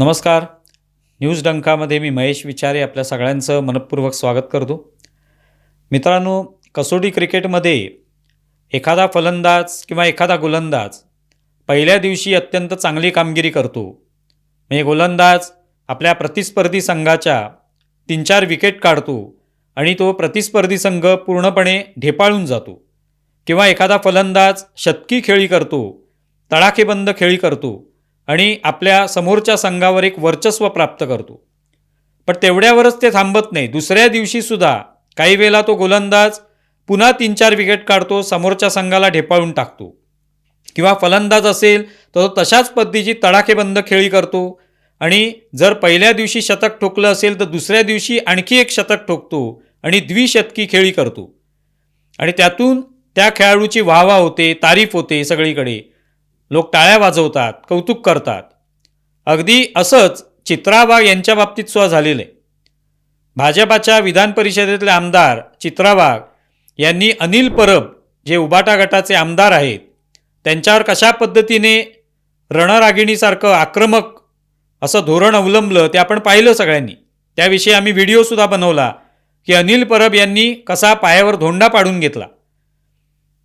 नमस्कार. न्यूज डंकामध्ये मी महेश विचारे आपल्या सगळ्यांचं मनपूर्वक स्वागत करतो. मित्रांनो कसोटी क्रिकेटमध्ये एखादा फलंदाज किंवा एखादा गोलंदाज पहिल्या दिवशी अत्यंत चांगली कामगिरी करतो. म्हणजे गोलंदाज आपल्या प्रतिस्पर्धी संघाच्या तीन चार विकेट काढतो आणि तो प्रतिस्पर्धी संघ पूर्णपणे ढेपाळून जातो. किंवा एखादा फलंदाज शतकी खेळी करतो तडाखेबंद खेळी करतो. आणि आपल्या समोरच्या संघावर एक वर्चस्व प्राप्त करतो. पण तेवढ्यावरच ते थांबत नाही. दुसऱ्या दिवशीसुद्धा काही वेळेला तो गोलंदाज पुन्हा तीन चार विकेट काढतो समोरच्या संघाला ढेपाळून टाकतो. किंवा फलंदाज असेल तर तो तशाच पद्धतीची तडाखेबंद खेळी करतो आणि जर पहिल्या दिवशी शतक ठोकलं असेल तर दुसऱ्या दिवशी आणखी एक शतक ठोकतो आणि द्विशतकी खेळी करतो. आणि त्यातून त्या खेळाडूची वाहवा होते तारीफ होते सगळीकडे. लोक टाळ्या वाजवतात कौतुक करतात. अगदी असंच चित्रा वाघ यांच्या बाबतीत सुद्धा झालेलं आहे. भाजपाच्या विधान परिषदेतले आमदार चित्रा वाघ यांनी अनिल परब जे उबाटा गटाचे आमदार आहेत त्यांच्यावर कशा पद्धतीने रणरागिणीसारखं आक्रमक असं धोरण अवलंबलं ते आपण पाहिलं सगळ्यांनी. त्याविषयी आम्ही व्हिडिओसुद्धा बनवला की अनिल परब यांनी कसा पायावर धोंडा पाडून घेतला.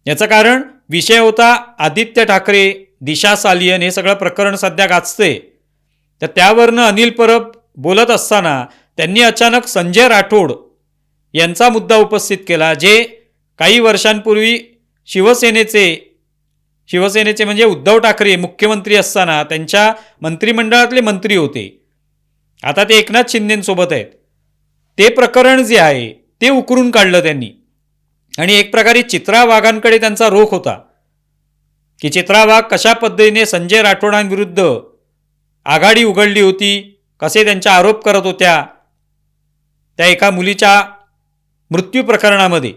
याचं कारण विषय होता आदित्य ठाकरे दिशा सालियन हे सगळं प्रकरण सध्या गाजते तर त्यावरनं अनिल परब बोलत असताना त्यांनी अचानक संजय राठोड यांचा मुद्दा उपस्थित केला जे काही वर्षांपूर्वी शिवसेनेचे शिवसेनेचे म्हणजे उद्धव ठाकरे मुख्यमंत्री असताना त्यांच्या मंत्रिमंडळातले मंत्री होते. आता ते एकनाथ शिंदेंसोबत आहेत. ते प्रकरण जे आहे ते उकरून काढलं त्यांनी. आणि एक प्रकारे चित्रा वाघांकडे त्यांचा रोख होता. की चित्रा वाघ कशा पद्धतीने संजय राठोडांविरुद्ध आघाडी उघडली होती कसे त्यांच्या आरोप करत होत्या त्या एका मुलीच्या मृत्यू प्रकरणामध्ये.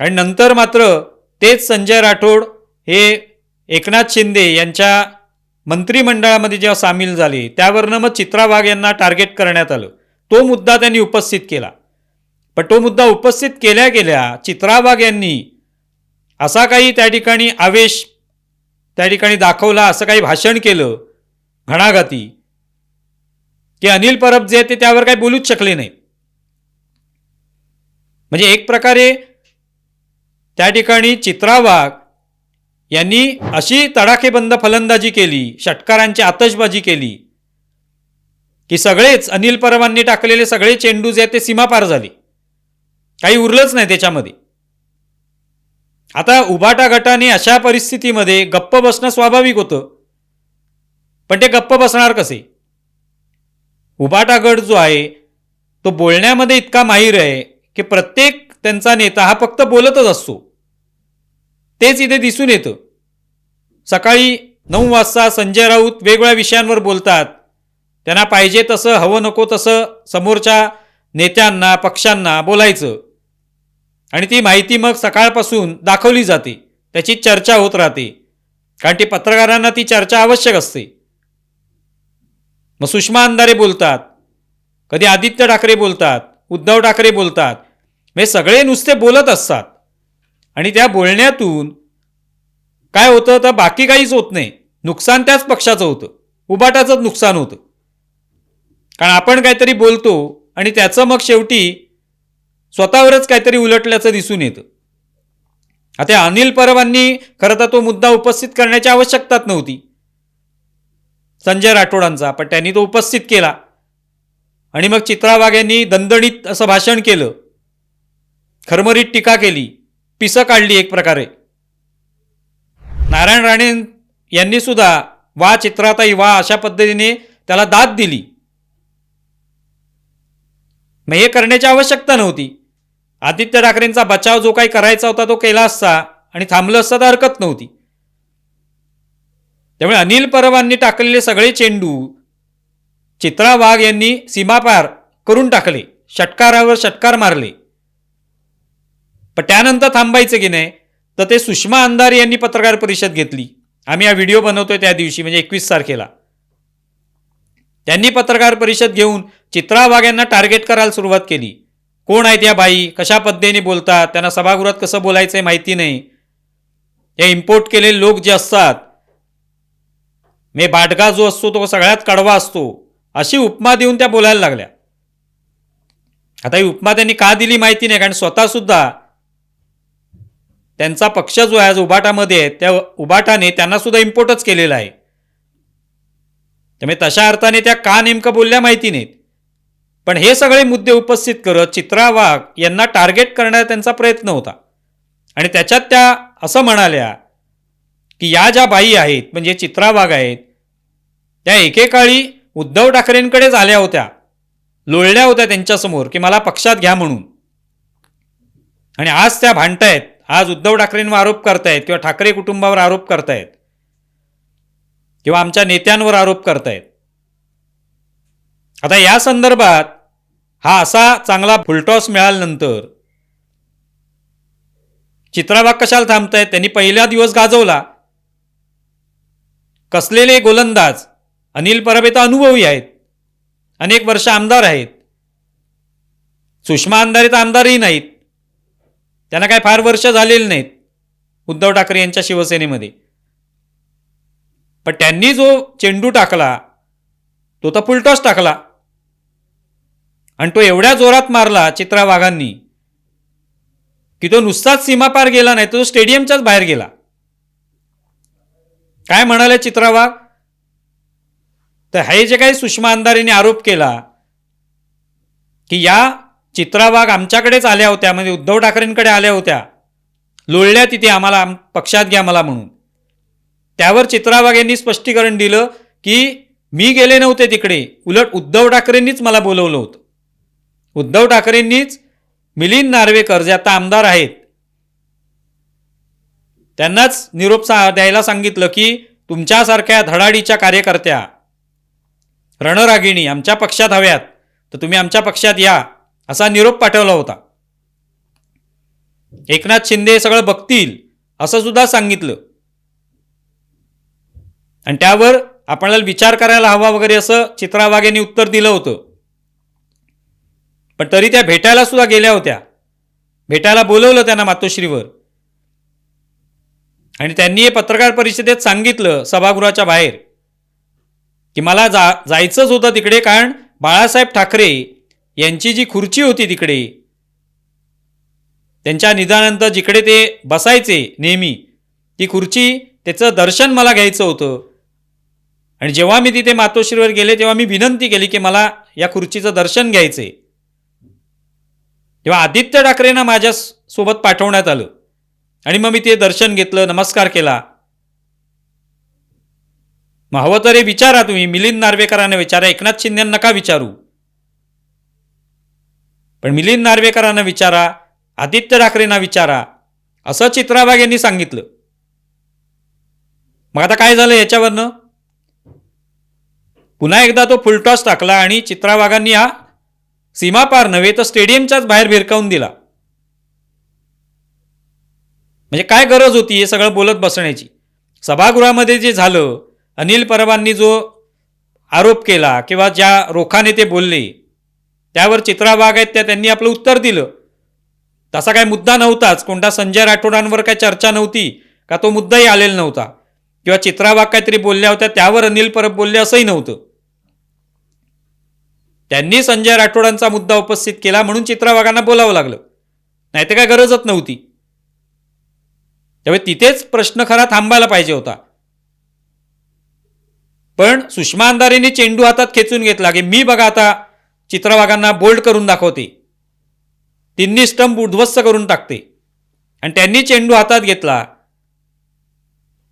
आणि नंतर मात्र तेच संजय राठोड हे एकनाथ शिंदे यांच्या मंत्रिमंडळामध्ये जेव्हा सामील झाले त्यावरनं मग चित्रा वाघ यांना टार्गेट करण्यात आलं. तो मुद्दा त्यांनी उपस्थित केला. पण तो मुद्दा उपस्थित केल्या गेल्या चित्रा वाघ यांनी असा काही त्या ठिकाणी आवेश त्या ठिकाणी दाखवला असं काही भाषण केलं घणाघाती. की अनिल परब जे ते त्यावर काही बोलूच शकले नाही म्हणजे एक प्रकारे त्या ठिकाणी चित्रा वाघ यांनी अशी तडाखेबंद फलंदाजी केली षटकारांची आतषबाजी केली की सगळेच अनिल परबांनी टाकलेले सगळे चेंडू जे आहेत ते सीमापार झाले. काही उरलंच नाही त्याच्यामध्ये. आता उबाटा गटाने अशा परिस्थितीमध्ये गप्प बसणं स्वाभाविक होतं. पण ते गप्प बसणार कसे? उबाटा गट जो आहे तो बोलण्यामध्ये इतका माहीर आहे की प्रत्येक त्यांचा नेता हा फक्त बोलतच असतो. तेच इथे दिसून येतं. सकाळी नऊ वाजता संजय राऊत वेगवेगळ्या विषयांवर बोलतात. त्यांना पाहिजे तसं हवं नको तसं समोरच्या नेत्यांना पक्षांना बोलायचं. आणि ती माहिती मग सकाळपासून दाखवली जाते. त्याची चर्चा होत राहते. कारण ती पत्रकारांना ती चर्चा आवश्यक असते. मग सुषमा अंधारे बोलतात. कधी आदित्य ठाकरे बोलतात. उद्धव ठाकरे बोलतात. हे सगळे नुसते बोलत असतात. आणि त्या बोलण्यातून काय होतं? तर बाकी काहीच होत नाही. नुकसान त्याच पक्षाचं होतं. उबाटाचंच नुकसान होतं. कारण आपण काहीतरी बोलतो आणि त्याचं मग शेवटी स्वतःवरच काहीतरी उलटल्याचं दिसून येतं. आता अनिल परबांनी खरं तर तो मुद्दा उपस्थित करण्याची आवश्यकताच नव्हती. संजय राठोडांचा पण त्यांनी तो उपस्थित केला. आणि मग चित्रा वाघ यांनी दणदणीत असं भाषण केलं. खरमरीत टीका केली. पिसं काढली एक प्रकारे. नारायण राणे यांनी सुद्धा वा चित्राताई वा अशा पद्धतीने त्याला दाद दिली. मग हे करण्याची आवश्यकता नव्हती. आदित्य ठाकरेंचा बचाव जो काही करायचा होता तो केला असता आणि थांबलं असता तर हरकत नव्हती. त्यामुळे अनिल परबांनी टाकलेले सगळे चेंडू चित्रा वाघ यांनी सीमापार करून टाकले. षटकारावर षटकार मारले. पण त्यानंतर थांबायचं की नाही तर ते सुषमा अंधारे यांनी पत्रकार परिषद घेतली. आम्ही हा व्हिडिओ बनवतोय त्या दिवशी म्हणजे एकवीस तारखेला. त्यांनी पत्रकार परिषद घेऊन चित्रा वाघ यांना टार्गेट करायला सुरुवात केली. कोण आहेत या बाई? कशा पद्धतीने बोलतात? त्यांना सभागृहात कसं बोलायचं माहिती नाही. हे इम्पोर्ट केलेले लोक जे असतात मे बाटगा जो असतो तो सगळ्यात कडवा असतो. अशी उपमा देऊन त्या बोलायला लागल्या. आता ही उपमा त्यांनी का दिली माहिती नाही कारण स्वतःसुद्धा त्यांचा पक्ष जो आहे आज उबाटामध्ये आहे त्या उबाटाने त्यांना सुद्धा इम्पोर्टच केलेला आहे. त्यामुळे तशा अर्थाने त्या का नेमकं बोलल्या माहिती नाहीत. पण हे सगळे मुद्दे उपस्थित करत चित्रा वाघ यांना टार्गेट करण्याचा त्यांचा प्रयत्न होता. आणि त्याच्यात त्या असं म्हणाल्या की या ज्या बाई आहेत म्हणजे चित्रा वाघ आहेत त्या एकेकाळी उद्धव ठाकरेंकडेच आल्या होत्या. लोळल्या होत्या त्यांच्यासमोर की मला पक्षात घ्या म्हणून. आणि आज त्या भांडतायत. आज उद्धव ठाकरेंवर आरोप करतायत किंवा ठाकरे कुटुंबावर आरोप करतायत किंवा आमच्या नेत्यांवर आरोप करतायत. आता या संदर्भात हा असा चांगला फुलटॉस मिळाल्यानंतर चित्राबाग कशाला थांबतायत त्यांनी पहिला दिवस गाजवला. कसलेले गोलंदाज अनिल परब तर अनुभवी आहेत. अनेक वर्ष आमदार आहेत. सुषमा अंधारे तर आमदारही नाहीत. त्यांना काय फार वर्ष झालेली नाहीत. उद्धव ठाकरे यांच्या शिवसेनेमध्ये. पण त्यांनी जो चेंडू टाकला तो तर फुलटॉस टाकला. आणि तो एवढ्या जोरात मारला चित्रा वाघांनी की तो नुसताच सीमापार गेला नाही तो स्टेडियमच्याच बाहेर गेला. काय म्हणाले चित्रा वाघ तर हे जे काही सुषमा अंधारेने आरोप केला की या चित्रा वाघ आमच्याकडेच आल्या होत्या म्हणजे उद्धव ठाकरेंकडे आल्या होत्या लोळल्या तिथे आम्हाला आम- पक्षात घ्या मला म्हणून. त्यावर चित्रा वाघ यांनी स्पष्टीकरण दिलं की मी गेले नव्हते तिकडे उलट उद्धव ठाकरेंनीच मला बोलवलं होतं. उद्धव ठाकरेंनीच मिलिंद नार्वेकर जे आता आमदार आहेत त्यांनाच निरोप सा द्यायला सांगितलं की तुमच्यासारख्या धडाडीच्या कार्यकर्त्या रणरागिणी आमच्या पक्षात हव्यात तर तुम्ही आमच्या पक्षात या असा निरोप पाठवला होता. एकनाथ शिंदे हे सगळं बघतील असं सुद्धा सांगितलं. आणि त्यावर आपल्याला विचार करायला हवा वगैरे असं चित्रा वाघ यांनी उत्तर दिलं होतं. पण तरी त्या भेटायला सुद्धा गेल्या होत्या. भेटायला बोलवलं त्यांना मातोश्रीवर. आणि त्यांनी हे पत्रकार परिषदेत सांगितलं सभागृहाच्या बाहेर की मला जा जायचंच होतं तिकडे कारण बाळासाहेब ठाकरे यांची जी खुर्ची होती तिकडे त्यांच्या निधानंतर जिकडे ते बसायचे नेहमी ती खुर्ची त्याचं दर्शन मला घ्यायचं होतं. आणि जेव्हा मी तिथे मातोश्रीवर गेले तेव्हा मी विनंती केली की मला या खुर्चीचं दर्शन घ्यायचंय. तेव्हा आदित्य ठाकरेंना माझ्या सोबत पाठवण्यात आलं. आणि मग मी ते दर्शन घेतलं नमस्कार केला. मग हवं तर हे विचारा तुम्ही मिलिंद नार्वेकरांना विचारा एकनाथ शिंदेंना नका विचारू? पण मिलिंद नार्वेकरांना विचारा आदित्य ठाकरेंना विचारा असं चित्राबाग यांनी सांगितलं. मग आता काय झालं याच्यावरनं? पुन्हा एकदा तो फुलटॉस टाकला आणि चित्राबागांनी हा सीमापार नव्हे तर स्टेडियमच्याच बाहेर भिरकावून दिला. म्हणजे काय गरज होती हे सगळं बोलत बसण्याची? सभागृहामध्ये जे झालं अनिल परबांनी जो आरोप केला किंवा ज्या रोखाने ते बोलले त्यावर चित्रा वाघ आहेत त्या त्यांनी आपलं उत्तर दिलं. तसा काय मुद्दा नव्हताच. कोणता संजय राठोडांवर काय चर्चा नव्हती का तो मुद्दाही आलेला नव्हता. किंवा चित्रा वाघ काहीतरी बोलल्या होत्या त्यावर अनिल परब बोलले असंही नव्हतं. त्यांनी संजय राठोडांचा मुद्दा उपस्थित केला म्हणून चित्रा वाघांना बोलावं लागलं. नाही तर काय गरजच नव्हती. त्यामुळे तिथेच प्रश्न खरा थांबायला पाहिजे होता. पण सुषमा अंधारेने चेंडू हातात खेचून घेतला की मी बघा आता चित्रवाघांना बोल्ड करून दाखवते. तिन्ही स्टंप उद्ध्वस्त करून टाकते. आणि त्यांनी चेंडू हातात घेतला.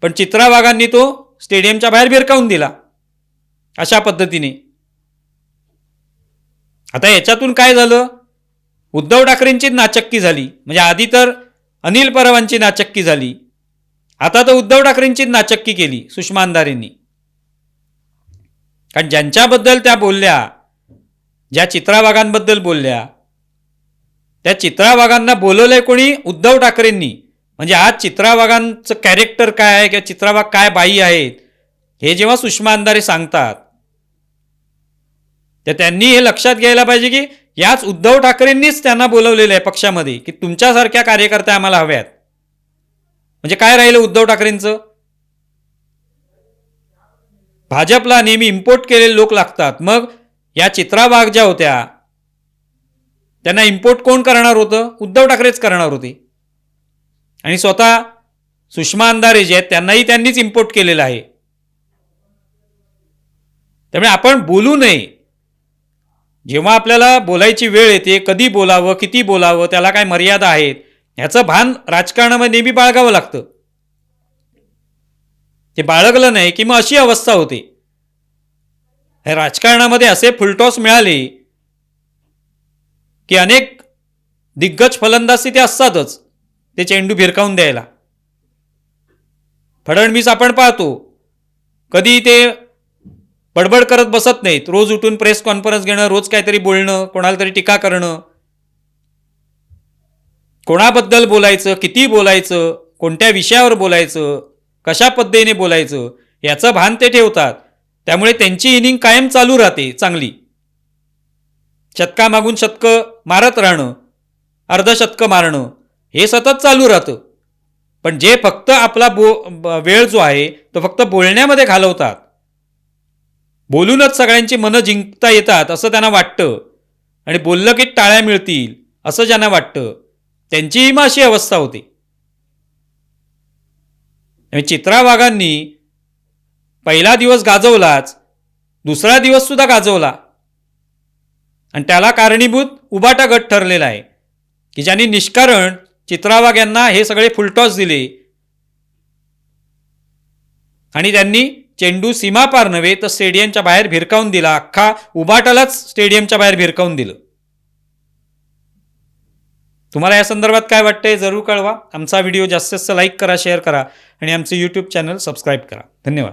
पण चित्रावाघांनी तो स्टेडियमच्या बाहेर भिरकावून दिला. अशा पद्धतीने. आता याच्यातून काय झालं? उद्धव ठाकरेंची नाचक्की झाली. म्हणजे आधी तर अनिल परवांची नाचक्की झाली. आता तर उद्धव ठाकरेंची नाचक्की केली सुषमा अंधारेंनी. कारण ज्यांच्याबद्दल त्या बोलल्या ज्या चित्रावाघांबद्दल बोलल्या त्या चित्रावाघांना बोलवलंय कोणी? उद्धव ठाकरेंनी. म्हणजे आज चित्रावाघांचं कॅरेक्टर काय आहे किंवा चित्रावाघ काय बाई आहेत हे जेव्हा सुषमा अंधारे सांगतात तर त्यांनी हे लक्षात घ्यायला पाहिजे की याच उद्धव ठाकरेंनीच त्यांना बोलवलेलं आहे पक्षामध्ये की तुमच्यासारख्या कार्यकर्त्या आम्हाला हव्यात. म्हणजे काय राहिलं उद्धव ठाकरेंचं? भाजपला नेहमी इम्पोर्ट केलेले लोक लागतात. मग या चित्रा वाघ ज्या होत्या त्यांना इम्पोर्ट कोण करणार होतं? उद्धव ठाकरेच करणार होते. आणि स्वतः सुषमा अंधारे जे आहेत त्यांनाही त्यांनीच इम्पोर्ट केलेलं आहे. त्यामुळे आपण बोलू नये. जेव्हा आपल्याला बोलायची वेळ येते कधी बोलावं किती बोलावं त्याला काय मर्यादा आहेत ह्याचं भान राजकारणामध्ये नेहमी बाळगावं लागतं. ते बाळगलं नाही की मग अशी अवस्था होते. हे राजकारणामध्ये असे फुलटॉस मिळाले की अनेक दिग्गज फलंदाज तिथे असतातच ते चेंडू भिरकावून द्यायला. फडणवीस आपण पाहतो कधी ते बडबड करत बसत नाहीत. रोज उठून प्रेस कॉन्फरन्स घेणं रोज काहीतरी बोलणं कोणाला तरी टीका करणं. कोणाबद्दल बोलायचं किती बोलायचं कोणत्या विषयावर बोलायचं कशा पद्धतीने बोलायचं याचं भान ते ठेवतात. त्यामुळे त्यांची इनिंग कायम चालू राहते चांगली. शतकामागून शतकं मारत राहणं अर्धशतकं मारणं हे सतत चालू राहतं. पण जे फक्त आपला बो ब- वेळ जो आहे तो फक्त बोलण्यामध्ये घालवतात. बोलूनच सगळ्यांची मनं जिंकता येतात असं त्यांना वाटतं. आणि बोललं की टाळ्या मिळतील असं ज्यांना वाटतं. त्यांचीही मग अशी अवस्था होती. चित्रा वाघांनी पहिला दिवस गाजवलाच दुसरा दिवस सुद्धा गाजवला. आणि त्याला कारणीभूत उबाटा गट ठरलेला आहे की ज्यांनी निष्कारण चित्रावाग यांना हे सगळे फुलटॉस दिले. आणि त्यांनी चेंडू सीमापार नव्हे तर स्टेडियमच्या बाहेर भिरकावून दिला. अख्खा उबाटालाच स्टेडियमच्या बाहेर भिरकावून दिलं. तुम्हाला या संदर्भात काय वाटतंय जरूर कळवा. आमचा व्हिडिओ जास्तीत जास्त लाईक करा शेअर करा आणि आमचे यूट्यूब चॅनल सबस्क्राईब करा. धन्यवाद.